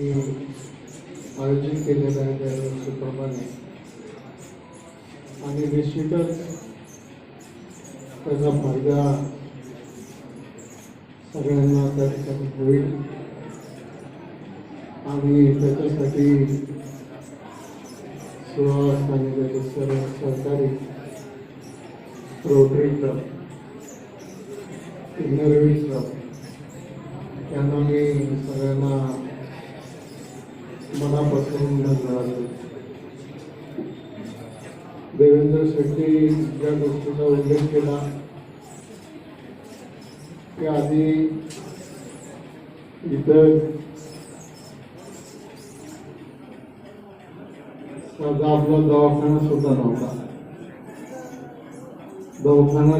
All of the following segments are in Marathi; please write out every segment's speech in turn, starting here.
मी आयोजित केलेलं आहे दरवर्षीप्रमाणे आणि निश्चितच त्याचा फायदा सगळ्यांना त्या ठिकाणी होईल. आणि त्याच्यासाठी सुरुवात आणि त्याचे सर्व सरकारी रोटरी क्लब इनरवी क्लब यांना मी सगळ्यांना मनापासून धन्यवाद देवेंद्र शेट्टी ज्या गोष्टीचा उल्लेख केला. की आधी साधा आपला दवाखाना सुद्धा नव्हता. दवाखाना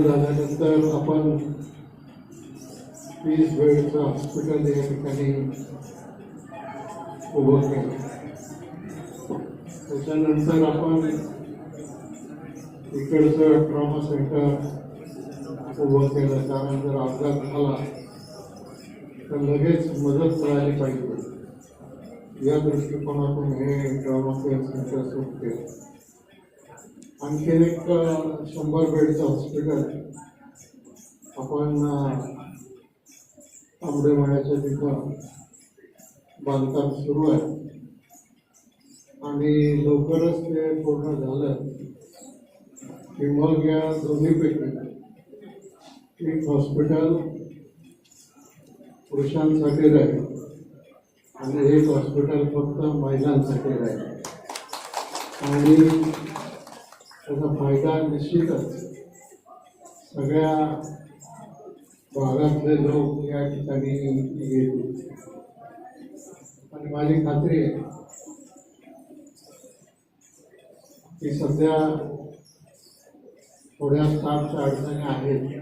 वीस हॉस्पिटल उभं केलं त्याच्यानंतर आपण इकडचं ट्रॉमा सेंटर उभं केलं. कारण जर अपघात झाला. तर लगेच मदत मिळाली पाहिजे. या दृष्टिकोनातून हे ट्रॉमा केअर सेंटर सुरू केलं आणखीन एक शंभर बेडचं हॉस्पिटल आपण अं, तांबडेमाळ्याच्या तिथं बांधकाम सुरू आहे. आणि लवकरच ते पूर्ण झालं की मग या दोन्हीपैकी एक हॉस्पिटल पुरुषांसाठी राहील आणि एक हॉस्पिटल फक्त महिलांसाठी राहील. आणि त्याचा फायदा निश्चितच सगळ्या भागातले लोक या ठिकाणी येतील. आणि माझी खात्री आहे की सध्या थोड्या स्टाफच्या अडचणी आहेत.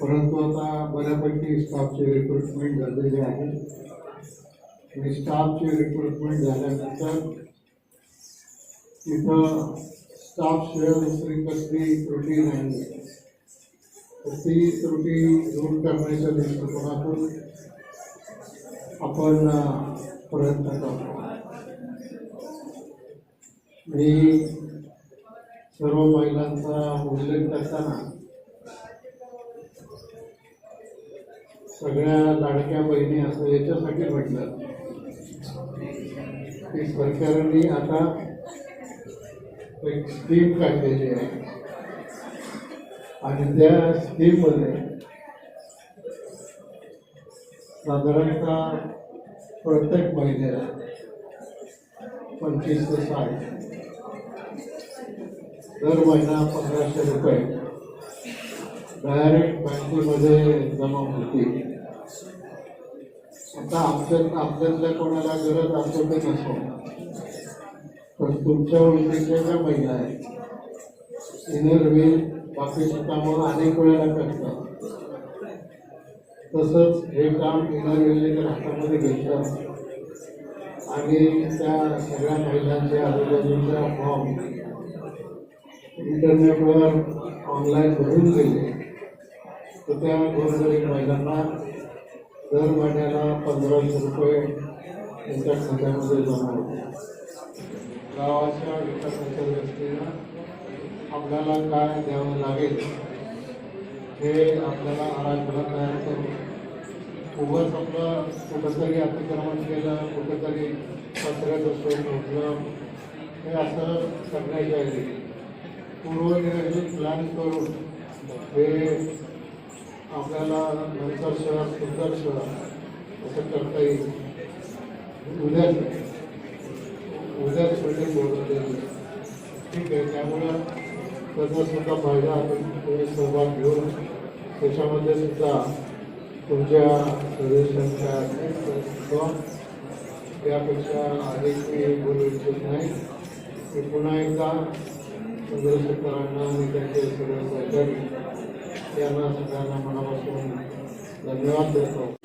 परंतु आता बऱ्यापैकी स्टाफचे रिक्रुटमेंट झालेले आहे. आणि स्टाफचे रिक्रुटमेंट झाल्यानंतर तिथं स्टाफ शेअर दुसरी कसली त्रुटी नाही आहे तर ती त्रुटी दूर करण्याच्या दृष्टिकोनातून आपण प्रयत्न करतो. मी सर्व महिलांचा उल्लेख करताना सगळ्या लाडक्या बहिणी असं याच्यासाठी म्हटलं की सरकारने आता एक स्कीम काढलेली आहे. आणि त्या स्कीममध्ये साधारणतः प्रत्येक महिन्याला पंचवीस ते साठ दर महिना पंधराशे रुपये डायरेक्ट बँकेमध्ये जमा होतील. आता आमच्यात आपल्यातल्या कोणाला गरज असो ते नसो पण तुमच्या ओळखीच्या ज्या महिला आहेत इनरव्हील बाकीची कामं अनेक वेळेला करतात. तसंच हे काम पुनर्विलेकर हातामध्ये घेतलं आणि त्या सगळ्या महिलांच्या आरोग्याचा फॉर्म इंटरनेटवर ऑनलाईन भरून गेले. तर त्या गोरगरीब महिलांना दर महिन्याला पंधराशे रुपये त्यांच्या खात्यामध्ये जमा होते गावाच्या विकासाच्या दृष्टीनं आपल्याला काय द्यावं लागेल हे आपल्याला आराखडा तयार उभं उगाच कुठं कुठंतरी अतिक्रमण केलं कुठंतरी कचऱ्याचं असतो म्हटलं हे असं करण्याच्या ऐवजी. पूर्वनियोजित प्लॅन करून हे आपल्याला नंतर शहर सुंदर शहर असं करता येईल. उद्या उद्याच मीटिंग म्हणजे बोलवलेली ठीक आहे त्यामुळं त्याचा सुद्धा फायदा आपण सहभाग घेऊन त्याच्यामध्ये सुद्धा तुमच्या सजेशनच्या काय त्यापेक्षा अधिक मी बोलू इच्छित नाही. मी पुन्हा एकदा चंद्रशेखरांना आणि त्यांचे सगळे सहकारी यांना सगळ्यांना मनापासून धन्यवाद देतो.